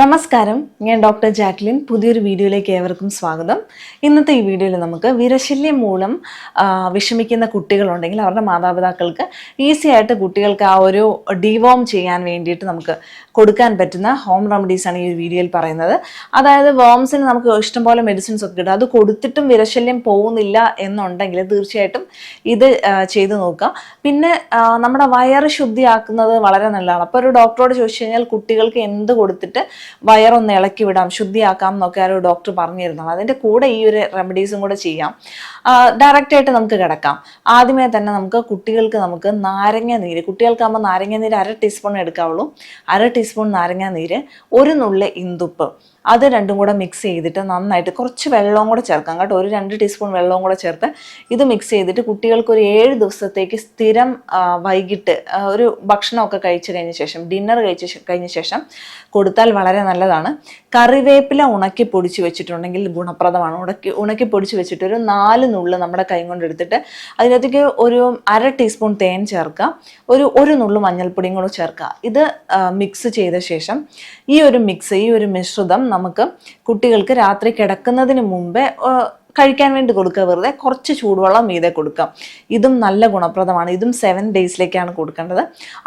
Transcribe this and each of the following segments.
നമസ്കാരം. ഞാൻ doctor Jacqueline. പുതിയൊരു വീഡിയോയിലേക്ക് ഏവർക്കും സ്വാഗതം. ഇന്നത്തെ ഈ വീഡിയോയിൽ നമുക്ക് വിരശല്യം മൂലം വിഷമിക്കുന്ന കുട്ടികളുണ്ടെങ്കിൽ അവരുടെ മാതാപിതാക്കൾക്ക് ഈസി ആയിട്ട് കുട്ടികൾക്ക് ആ ഒരു ഡിവോം ചെയ്യാൻ വേണ്ടിയിട്ട് നമുക്ക് കൊടുക്കാൻ പറ്റുന്ന ഹോം റെമഡീസാണ് ഈ വീഡിയോയിൽ പറയുന്നത്. അതായത് വോംസിന് നമുക്ക് ഇഷ്ടംപോലെ മെഡിസിൻസ് ഒക്കെ കിട്ടും. അത് കൊടുത്തിട്ടും വിരശല്യം പോകുന്നില്ല എന്നുണ്ടെങ്കിൽ തീർച്ചയായിട്ടും ഇത് ചെയ്ത് നോക്കുക. പിന്നെ നമ്മുടെ വയറ് ശുദ്ധിയാക്കുന്നത് വളരെ നല്ലതാണ്. അപ്പോൾ ഒരു ഡോക്ടറോട് ചോദിച്ചു കഴിഞ്ഞാൽ കുട്ടികൾക്ക് എന്ത് കൊടുത്തിട്ട് വയറൊന്ന് ഇളക്കി വിടാം ശുദ്ധിയാക്കാം എന്നൊക്കെ ആ ഒരു ഡോക്ടർ പറഞ്ഞിരുന്നത് അതിന്റെ കൂടെ ഈ ഒരു റെമഡീസും കൂടെ ചെയ്യാം. ഡയറക്റ്റായിട്ട് നമുക്ക് കിടക്കാം. ആദ്യമേ തന്നെ നമുക്ക് കുട്ടികൾക്ക് നമുക്ക് നാരങ്ങ നീര് കുട്ടികൾക്കാകുമ്പോൾ നാരങ്ങ നീര് അര ടീസ്പൂൺ എടുക്കാവുള്ളൂ. അര ടീസ്പൂൺ നാരങ്ങ നീര് ഒരു നുള്ളി ഇന്തുപ്പ് അത് രണ്ടും കൂടെ മിക്സ് ചെയ്തിട്ട് നന്നായിട്ട് കുറച്ച് വെള്ളവും കൂടെ ചേർക്കാം. കേട്ടോ ഒരു രണ്ട് ടീസ്പൂൺ വെള്ളവും കൂടെ ചേർത്ത് ഇത് മിക്സ് ചെയ്തിട്ട് കുട്ടികൾക്ക് ഒരു ഏഴ് ദിവസത്തേക്ക് സ്ഥിരം വൈകിട്ട് ഒരു ഭക്ഷണമൊക്കെ കഴിച്ചു കഴിഞ്ഞ ശേഷം ഡിന്നർ കഴിച്ച കഴിഞ്ഞ ശേഷം കൊടുത്താൽ വളരെ നല്ലതാണ്. കറിവേപ്പില ഉണക്കി പൊടിച്ച് വെച്ചിട്ടുണ്ടെങ്കിൽ ഗുണപ്രദമാണ്. ഉണക്കി ഉണക്കി പൊടിച്ച് വെച്ചിട്ട് ഒരു നാല് നുള്ള് നമ്മുടെ കൈ കൊണ്ട് എടുത്തിട്ട് അതിനകത്തേക്ക് ഒരു അര ടീസ്പൂൺ തേൻ ചേർക്കുക ഒരു ഒരു നുള്ളു മഞ്ഞൾപ്പൊടിയും കൂടെ ചേർക്കുക ഇത് മിക്സ് ചെയ്ത ശേഷം ഈ ഒരു മിക്സ് ഈ ഒരു മിശ്രിതം നമുക്ക് കുട്ടികൾക്ക് രാത്രി കിടക്കുന്നതിന് മുമ്പേ കഴിക്കാൻ വേണ്ടി കൊടുക്കുക വെറുതെ കുറച്ച് ചൂടുവെള്ളം മീതെ കൊടുക്കാം. ഇതും നല്ല ഗുണപ്രദമാണ്. ഇതും സെവൻ ഡേയ്സിലേക്കാണ് കൊടുക്കേണ്ടത്.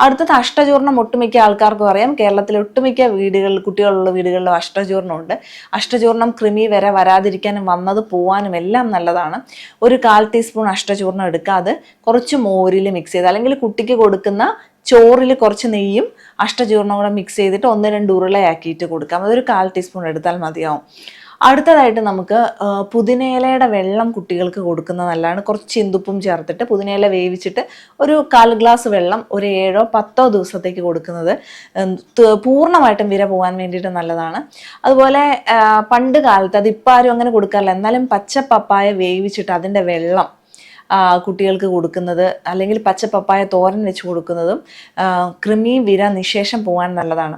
അടുത്തത് അഷ്ടചൂർണം ഒട്ടുമിക്ക ആൾക്കാർക്കും അറിയാം. കേരളത്തിലെ ഒട്ടുമിക്ക വീടുകളിൽ കുട്ടികളുള്ള വീടുകളിലും അഷ്ടചൂർണം ഉണ്ട് അഷ്ടചൂർണം കൃമി വരെ വരാതിരിക്കാനും വന്നത് പോവാനും എല്ലാം നല്ലതാണ്. ഒരു കാൽ ടീസ്പൂൺ അഷ്ടചൂർണം എടുക്കാതെ കുറച്ച് മോരിൽ മിക്സ് ചെയ്ത് അല്ലെങ്കിൽ കുട്ടിക്ക് കൊടുക്കുന്ന ചോറിൽ കുറച്ച് നെയ്യും അഷ്ടചൂർണം കൂടെ മിക്സ് ചെയ്തിട്ട് ഒന്ന് രണ്ട് ഉരുളയാക്കിയിട്ട് കൊടുക്കാം. അതൊരു കാൽ ടീസ്പൂൺ എടുത്താൽ മതിയാവും. അടുത്തതായിട്ട് നമുക്ക് പുതിനയിലയുടെ വെള്ളം കുട്ടികൾക്ക് കൊടുക്കുന്ന നല്ലതാണ് കുറച്ച് ഇന്തുപ്പും ചേർത്തിട്ട് പുതിനയില വേവിച്ചിട്ട് ഒരു കാൽ ഗ്ലാസ് വെള്ളം ഒരു ഏഴോ പത്തോ ദിവസത്തേക്ക് കൊടുക്കുന്നത് പൂർണമായിട്ടും വിര പോകാൻ വേണ്ടിയിട്ട് നല്ലതാണ്. അതുപോലെ പണ്ട് കാലത്ത് അത് ഇപ്പം ആരും അങ്ങനെ കൊടുക്കാറില്ല. എന്നാലും പച്ച പപ്പായ വേവിച്ചിട്ട് അതിന്റെ വെള്ളം കുട്ടികൾക്ക് കൊടുക്കുന്നത് അല്ലെങ്കിൽ പച്ച പപ്പായ തോരൻ വെച്ച് കൊടുക്കുന്നതും കൃമി വിര നിശേഷം പോകാൻ നല്ലതാണ്.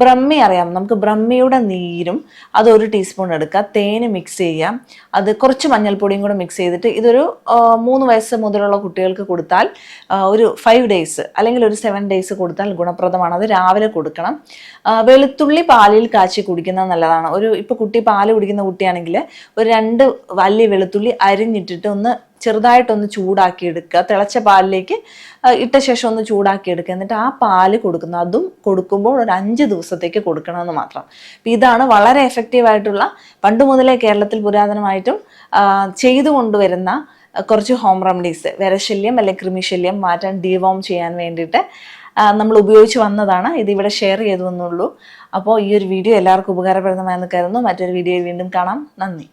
ബ്രഹ്മി അറിയാം. നമുക്ക് ബ്രഹ്മിയുടെ നീരും അത് ഒരു ടീസ്പൂൺ എടുക്കുക. തേന് മിക്സ് ചെയ്യാം അത് കുറച്ച് മഞ്ഞൾപ്പൊടിയും കൂടെ മിക്സ് ചെയ്തിട്ട് ഇതൊരു മൂന്ന് വയസ്സ് മുതലുള്ള കുട്ടികൾക്ക് കൊടുത്താൽ ഒരു ഫൈവ് ഡേയ്സ് അല്ലെങ്കിൽ ഒരു സെവൻ ഡേയ്സ് കൊടുത്താൽ ഗുണപ്രദമാണ്. അത് രാവിലെ കൊടുക്കണം. വെളുത്തുള്ളി പാലിൽ കാച്ചി കുടിക്കുന്നത് നല്ലതാണ്. ഒരു ഇപ്പോൾ കുട്ടി പാൽ കുടിക്കുന്ന കുട്ടിയാണെങ്കിൽ ഒരു രണ്ട് വലിയ വെളുത്തുള്ളി അരിഞ്ഞിട്ടിട്ട് ഒന്ന് ചെറുതായിട്ടൊന്ന് ചൂടാക്കി എടുക്കുക തിളച്ച പാലിലേക്ക് ഇട്ട ശേഷം ഒന്ന് ചൂടാക്കി എടുക്കുക എന്നിട്ട് ആ പാൽ കൊടുക്കുന്നു. അതും കൊടുക്കുമ്പോൾ ഒരു അഞ്ച് ദിവസത്തേക്ക് കൊടുക്കണമെന്ന് മാത്രം. അപ്പം ഇതാണ് വളരെ എഫക്റ്റീവ് ആയിട്ടുള്ള പണ്ട് മുതലേ കേരളത്തിൽ പുരാതനമായിട്ടും ചെയ്തു കൊണ്ടുവരുന്ന കുറച്ച് ഹോം റെമഡീസ് വിരശല്യം അല്ലെങ്കിൽ കൃമിശല്യം മാറ്റാൻ ഡീവോം ചെയ്യാൻ വേണ്ടിയിട്ട് നമ്മൾ ഉപയോഗിച്ച് വന്നതാണ്. ഇത് ഇവിടെ ഷെയർ ചെയ്തു എന്നുള്ളൂ അപ്പോൾ ഈ ഒരു വീഡിയോ എല്ലാവർക്കും ഉപകാരപ്രദമായെന്ന് കരുതുന്നു. മറ്റൊരു വീഡിയോയിൽ വീണ്ടും കാണാം. നന്ദി.